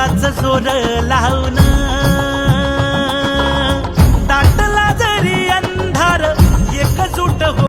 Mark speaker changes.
Speaker 1: मातीसाठी सोर लावणं. लावून